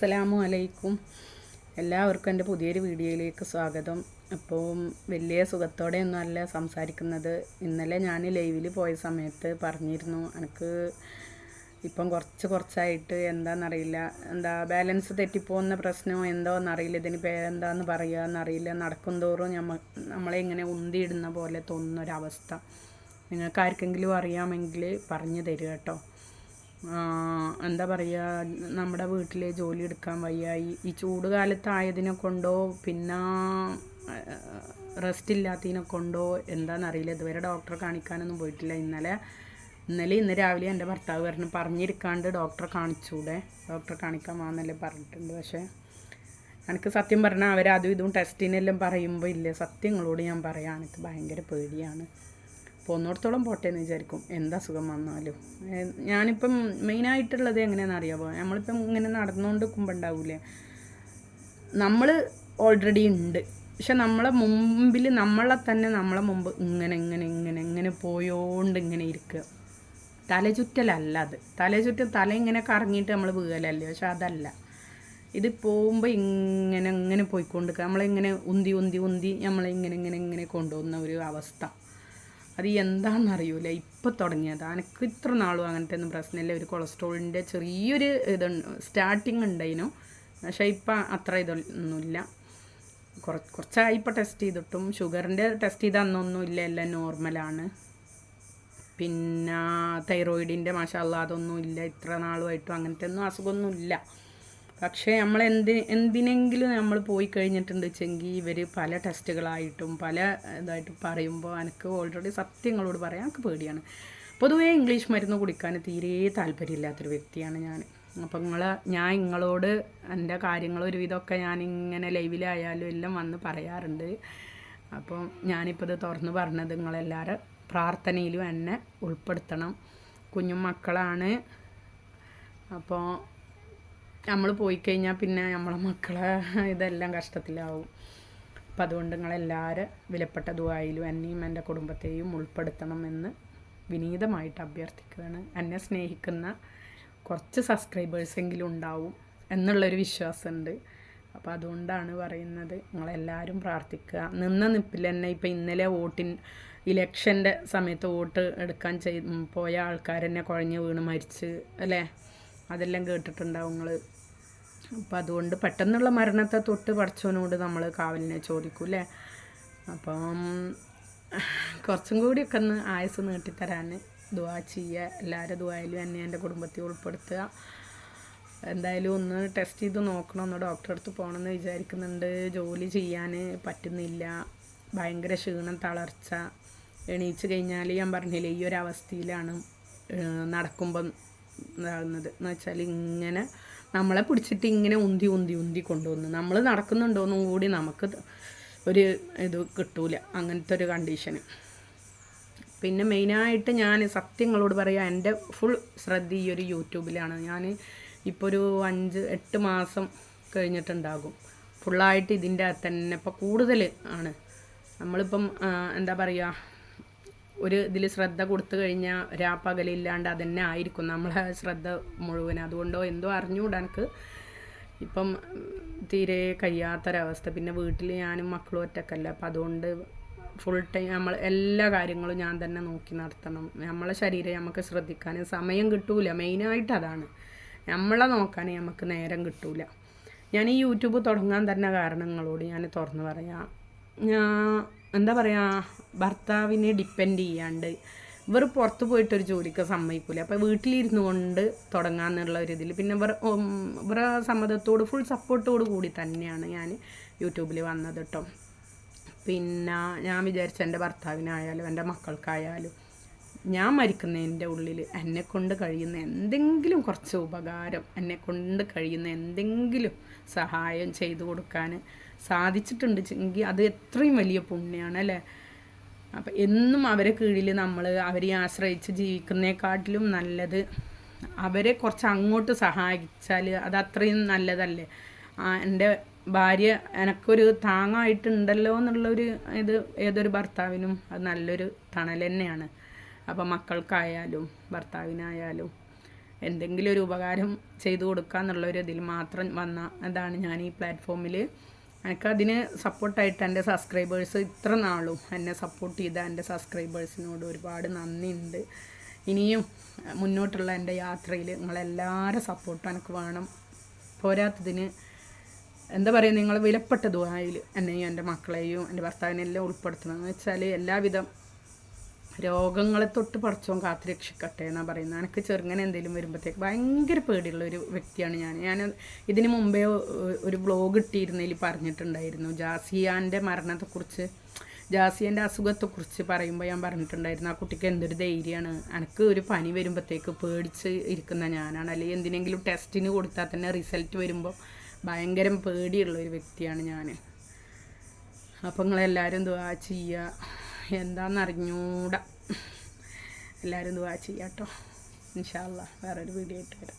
അസ്സലാമു അലൈക്കും. എല്ലാവർക്കും എന്റെ പുതിയൊരു വീഡിയോയിലേക്ക് സ്വാഗതം. അപ്പോൾ വലിയ സുഖത്തോടെയൊന്നും അല്ല സംസാരിക്കുന്നത്. ഇന്നലെ ഞാൻ ലൈവിൽ പോയ സമയത്ത് പറഞ്ഞിരുന്നു എനിക്ക് ഇപ്പം കുറച്ച് കുറച്ചായിട്ട് എന്താണെന്നറിയില്ല എന്താ ബാലൻസ് തെറ്റിപ്പോകുന്ന പ്രശ്നമോ എന്തോ എന്നറിയില്ല ഇതിന് പേരെന്താന്ന് പറയുക എന്നറിയില്ല. നടക്കും തോറും നമ്മ നമ്മളെ ഇങ്ങനെ ഉന്തിയിടുന്ന പോലെ തോന്നുന്നൊരവസ്ഥ. നിങ്ങൾക്ക് ആർക്കെങ്കിലും അറിയാമെങ്കിൽ പറഞ്ഞു തരിക കേട്ടോ. എന്താ പറയുക നമ്മുടെ വീട്ടിലെ ജോലി എടുക്കാൻ വയ്യായി. ഈ ചൂട് കാലത്തായതിനെ കൊണ്ടോ പിന്നെ റെസ്റ്റ് ഇല്ലാത്തതിനെ കൊണ്ടോ എന്താണെന്നറിയില്ല ഇതുവരെ ഡോക്ടറെ കാണിക്കാനൊന്നും പോയിട്ടില്ല. ഇന്നലെ ഇന്നലെ ഇന്ന് രാവിലെ എന്റെ ഭർത്താവ് പറഞ്ഞു പറഞ്ഞിരിക്കാണ്ട് ഡോക്ടറെ കാണിച്ചൂടെ. ഡോക്ടറെ കാണിക്കാൻ വാന്നല്ലേ പറഞ്ഞിട്ടുണ്ട്. പക്ഷേ എനിക്ക് സത്യം പറഞ്ഞാൽ അവർ അതും ഇതും ടെസ്റ്റിനെല്ലാം പറയുമ്പോൾ ഇല്ല. സത്യങ്ങളോട് ഞാൻ പറയാം എനിക്ക് ഭയങ്കര പേടിയാണ്. പോന്നിടത്തോളം പോട്ടെ എന്ന് വിചാരിക്കും. എന്താ സുഖം വന്നാലും. ഞാനിപ്പം മെയിനായിട്ടുള്ളത് എങ്ങനെയാണെന്ന് അറിയാമോ നമ്മളിപ്പം ഇങ്ങനെ നടന്നുകൊണ്ട് നിൽക്കുമ്പോൾ ഉണ്ടാവില്ലേ നമ്മൾ ഓൾറെഡി ഉണ്ട്. പക്ഷെ നമ്മളെ മുമ്പിൽ നമ്മളെ തന്നെ നമ്മളെ മുമ്പ് ഇങ്ങനെ ഇങ്ങനെ ഇങ്ങനെ ഇങ്ങനെ പോയോണ്ട് ഇങ്ങനെ ഇരിക്കുക. തലചുറ്റലല്ല അത്. തലചുറ്റൽ തല ഇങ്ങനെ കറങ്ങിയിട്ട് നമ്മൾ വീഴലല്ലേ? പക്ഷെ അതല്ല. ഇത് പോകുമ്പോൾ ഇങ്ങനെ ഇങ്ങനെ പോയിക്കൊണ്ടിരിക്കുക. നമ്മളിങ്ങനെ ഉന്തി ഉന്തി ഉന്തി നമ്മളിങ്ങനെ ഇങ്ങനെ ഇങ്ങനെ കൊണ്ടുപോകുന്ന ഒരു അവസ്ഥ. അത് എന്താണെന്നറിയൂല ഇപ്പം തുടങ്ങിയത്. എനിക്ക് ഇത്ര നാളും അങ്ങനത്തെ ഒന്നും പ്രശ്നമില്ല. ഒരു കൊളസ്ട്രോളിന്റെ ചെറിയൊരു ഇത് സ്റ്റാർട്ടിങ് ഉണ്ടായിരുന്നു പക്ഷേ ഇപ്പം അത്ര ഇതൊന്നുമില്ല. കുറച്ച് കുറച്ചായി ഇപ്പോൾ ടെസ്റ്റ് ചെയ്തിട്ടും. ഷുഗറിന്റെ ടെസ്റ്റ് ചെയ്ത അന്നൊന്നും ഇല്ല. എല്ലാം നോർമലാണ് പിന്നെ തൈറോയിഡിന്റെ മാഷാല്ല അതൊന്നും ഇല്ല. ഇത്ര നാളുമായിട്ടും അങ്ങനത്തെ ഒന്നും അസുഖമൊന്നുമില്ല. പക്ഷേ നമ്മൾ എന്ത് എന്തിനെങ്കിലും നമ്മൾ പോയി കഴിഞ്ഞിട്ടുണ്ട് വെച്ചെങ്കിൽ ഇവർ പല ടെസ്റ്റുകളായിട്ടും പല ഇതായിട്ട് പറയുമ്പോൾ എനിക്ക് ഓൾറെഡി സത്യങ്ങളോട് പറയാൻ എനിക്ക് പേടിയാണ്. പൊതുവേ ഇംഗ്ലീഷ് മരുന്ന് കുടിക്കാൻ തീരെ താല്പര്യമില്ലാത്തൊരു വ്യക്തിയാണ് ഞാൻ അപ്പം നിങ്ങൾ ഞാൻ നിങ്ങളോട് എന്റെ കാര്യങ്ങൾ ഒരുവിധമൊക്കെ ഞാൻ ഇങ്ങനെ ലൈവിലായാലും എല്ലാം വന്ന് പറയാറുണ്ട്. അപ്പം ഞാനിപ്പോൾ ഇത് തുറന്ന് പറഞ്ഞത് നിങ്ങളെല്ലാവരും പ്രാർത്ഥനയിലും എന്നെ ഉൾപ്പെടുത്തണം. കുഞ്ഞു മക്കളാണ് അപ്പോൾ നമ്മൾ പോയി കഴിഞ്ഞാൽ പിന്നെ നമ്മളെ മക്കളെ ഇതെല്ലാം കഷ്ടത്തിലാവും. അപ്പം അതുകൊണ്ട് നിങ്ങളെല്ലാവരും വിലപ്പെട്ട ദുബായിലും എന്നെയും എന്റെ കുടുംബത്തെയും ഉൾപ്പെടുത്തണമെന്ന് വിനീതമായിട്ട് അഭ്യർത്ഥിക്കുകയാണ്. എന്നെ സ്നേഹിക്കുന്ന കുറച്ച് സബ്സ്ക്രൈബേഴ്സെങ്കിലും ഉണ്ടാവും എന്നുള്ളൊരു വിശ്വാസമുണ്ട്. അപ്പോൾ അതുകൊണ്ടാണ് പറയുന്നത് നിങ്ങളെല്ലാവരും പ്രാർത്ഥിക്കുക. നിന്ന നിപ്പിൽ തന്നെ ഇപ്പം ഇന്നലെ വോട്ടിൻ ഇലക്ഷന്റെ സമയത്ത് വോട്ട് എടുക്കാൻ ചെയ് പോയ ആൾക്കാരെന്നെ കുഴഞ്ഞ് വീണ് മരിച്ച് അല്ലേ? അതെല്ലാം കേട്ടിട്ടുണ്ടാവും നിങ്ങൾ അപ്പം അതുകൊണ്ട് പെട്ടെന്നുള്ള മരണത്തെ തൊട്ട് പഠിച്ചവനോട് നമ്മൾ കാവലിനെ ചോദിക്കും അല്ലേ അപ്പം കുറച്ചും കൂടിയൊക്കെ ഒന്ന് ആയുസ് നീട്ടിത്തരാൻ ദുവാ ചെയ്യുക എല്ലാവരും ദുവായാലും എന്നെ എന്റെ കുടുംബത്തെ ഉൾപ്പെടുത്തുക. എന്തായാലും ഒന്ന് ടെസ്റ്റ് ചെയ്ത് നോക്കണം. ഒന്ന് ഡോക്ടറെ അടുത്ത് പോകണമെന്ന് വിചാരിക്കുന്നുണ്ട്. ജോലി ചെയ്യാൻ പറ്റുന്നില്ല. ഭയങ്കര ക്ഷീണം തളർച്ച. എണീച്ച് കഴിഞ്ഞാൽ ഞാൻ പറഞ്ഞില്ലേ ഈ ഒരു അവസ്ഥയിലാണ് നടക്കുമ്പം ഇതാകുന്നത്. എന്ന് വെച്ചാൽ ഇങ്ങനെ നമ്മളെ പിടിച്ചിട്ട് ഇങ്ങനെ ഉന്തി ഉന്തി ഉന്തി കൊണ്ടുവന്ന്. നമ്മൾ നടക്കുന്നുണ്ടോയെന്നും കൂടി നമുക്ക് ഒരു ഇത് കിട്ടൂല. അങ്ങനത്തെ ഒരു കണ്ടീഷന് പിന്നെ മെയിനായിട്ട് ഞാൻ സത്യങ്ങളോട് പറയാം എന്റെ ഫുൾ ശ്രദ്ധ ഈ ഒരു യൂട്യൂബിലാണ്. ഞാൻ ഇപ്പോൾ ഒരു അഞ്ച് എട്ട് മാസം കഴിഞ്ഞിട്ടുണ്ടാകും. ഫുള്ളായിട്ട് ഇതിന്റെ തന്നെ ഇപ്പോൾ കൂടുതൽ ആണ്. നമ്മളിപ്പം എന്താ പറയുക ഒരു ഇതിൽ ശ്രദ്ധ കൊടുത്തു കഴിഞ്ഞാൽ രാപ്പകലില്ലാണ്ട് അതന്നെ ആയിരിക്കും. നമ്മളെ ശ്രദ്ധ മുഴുവൻ അതുകൊണ്ടോ എന്തോ അറിഞ്ഞുകൂടാ എനിക്ക്. ഇപ്പം തീരെ കഴിയാത്തൊരവസ്ഥ. പിന്നെ വീട്ടിൽ ഞാനും മക്കളും ഒറ്റക്കല്ല. അപ്പം അതുകൊണ്ട് ഫുൾ ടൈം നമ്മൾ എല്ലാ കാര്യങ്ങളും ഞാൻ തന്നെ നോക്കി നടത്തണം. നമ്മളെ ശരീരം നമുക്ക് ശ്രദ്ധിക്കാൻ സമയം കിട്ടൂല. മെയിനായിട്ട് അതാണ്. നമ്മളെ നോക്കാൻ നമുക്ക് നേരം കിട്ടൂല. ഞാൻ ഈ യൂട്യൂബ് തുടങ്ങാൻ തന്നെ കാരണങ്ങളോട് ഞാൻ തുറന്നു പറയാം. ഞാൻ എന്താ പറയുക ഭർത്താവിനെ ഡിപ്പെൻഡ് ചെയ്യാണ്ട് ഇവർ പുറത്ത് പോയിട്ടൊരു ജോലിക്ക് സമ്മതിക്കില്ല അപ്പോൾ വീട്ടിലിരുന്നു കൊണ്ട് തുടങ്ങാമെന്നുള്ള ഒരു ഇതിൽ പിന്നെ ഇവർ ഇവരെ സമ്മതത്തോട് ഫുൾ സപ്പോർട്ടോട് കൂടി തന്നെയാണ് ഞാൻ യൂട്യൂബിൽ വന്നത് കേട്ടോ പിന്നെ ഞാൻ വിചാരിച്ച എന്റെ ഭർത്താവിനായാലും എന്റെ മക്കൾക്കായാലും ഞാൻ മരിക്കുന്നതിന്റെ ഉള്ളിൽ എന്നെ കൊണ്ട് കഴിയുന്ന എന്തെങ്കിലും കുറച്ച് ഉപകാരം എന്നെ കൊണ്ട് കഴിയുന്ന എന്തെങ്കിലും സഹായം ചെയ്തു കൊടുക്കാൻ സാധിച്ചിട്ടുണ്ട്. എങ്കിൽ അത് എത്രയും വലിയ പുണ്യമാണ് അല്ലേ? അപ്പം എന്നും അവരെ കീഴിൽ നമ്മൾ അവരെ ആശ്രയിച്ച് ജീവിക്കുന്നതിനെക്കാട്ടിലും നല്ലത് അവരെ കുറച്ച് അങ്ങോട്ട് സഹായിച്ചാൽ അത് അത്രയും നല്ലതല്ലേ? എന്റെ ഭാര്യ എനക്കൊരു താങ്ങായിട്ടുണ്ടല്ലോ എന്നുള്ളൊരു ഇത് ഏതൊരു ഭർത്താവിനും അത് നല്ലൊരു തണൽ തന്നെയാണ്. അപ്പം മക്കൾക്കായാലും ഭർത്താവിനായാലും എന്തെങ്കിലും ഒരു ഉപകാരം ചെയ്തു കൊടുക്കുക എന്നുള്ളൊരു ഇതിൽ മാത്രം വന്ന അതാണ് ഞാൻ ഈ പ്ലാറ്റ്ഫോമിൽ എനിക്കതിന് സപ്പോർട്ടായിട്ട് എന്റെ സബ്സ്ക്രൈബേഴ്സ് ഇത്ര നാളും എന്നെ സപ്പോർട്ട് ചെയ്ത എന്റെ സബ്സ്ക്രൈബേഴ്സിനോട് ഒരുപാട് നന്ദിയുണ്ട്. ഇനിയും മുന്നോട്ടുള്ള എന്റെ യാത്രയിൽ നിങ്ങളെല്ലാവരും സപ്പോർട്ടും എനിക്ക് വേണം. പോരാത്തതിന് എന്താ പറയുക നിങ്ങൾ വിലപ്പെട്ട ദുബായിൽ എന്നെയും എന്റെ മക്കളെയും എന്റെ ഭർത്താവിനെല്ലാം ഉൾപ്പെടുത്തണം. എന്ന് വെച്ചാൽ എല്ലാവിധം രോഗങ്ങളെ തൊട്ട് പറിച്ചോൻ കാത്തു രക്ഷിക്കട്ടെ എന്നാണ് പറയുന്നത്. എനിക്ക് ചെറുങ്ങനെ എന്തെങ്കിലും വരുമ്പോഴത്തേക്ക് ഭയങ്കര പേടിയുള്ള ഒരു വ്യക്തിയാണ് ഞാൻ. ഞാൻ ഇതിന് മുമ്പേ ഒരു ബ്ലോഗ് ഇട്ടിരുന്നതിൽ പറഞ്ഞിട്ടുണ്ടായിരുന്നു. ജാസിയാന്റെ മരണത്തെക്കുറിച്ച് ജാസിയന്റെ അസുഖത്തെക്കുറിച്ച് പറയുമ്പോൾ ഞാൻ പറഞ്ഞിട്ടുണ്ടായിരുന്നു ആ കുട്ടിക്ക് എന്തൊരു ധൈര്യമാണ് എനിക്ക് ഒരു പനി വരുമ്പോഴത്തേക്ക് പേടിച്ച് ഇരിക്കുന്ന ഞാനാണ്. അല്ലെങ്കിൽ എന്തിനെങ്കിലും ടെസ്റ്റിന് കൊടുത്താൽ തന്നെ റിസൾട്ട് വരുമ്പോൾ ഭയങ്കരം പേടിയുള്ള ഒരു വ്യക്തിയാണ് ഞാൻ അപ്പോൾ നിങ്ങളെല്ലാവരും ദുവാ ചെയ്യുക എന്താണെന്നറിഞ്ഞൂടാ എല്ലാവരും ദുവാ ചെയ്യാം കേട്ടോ ഇൻഷാല്ല വേറൊരു വീഡിയോ ആയിട്ട് വരാം.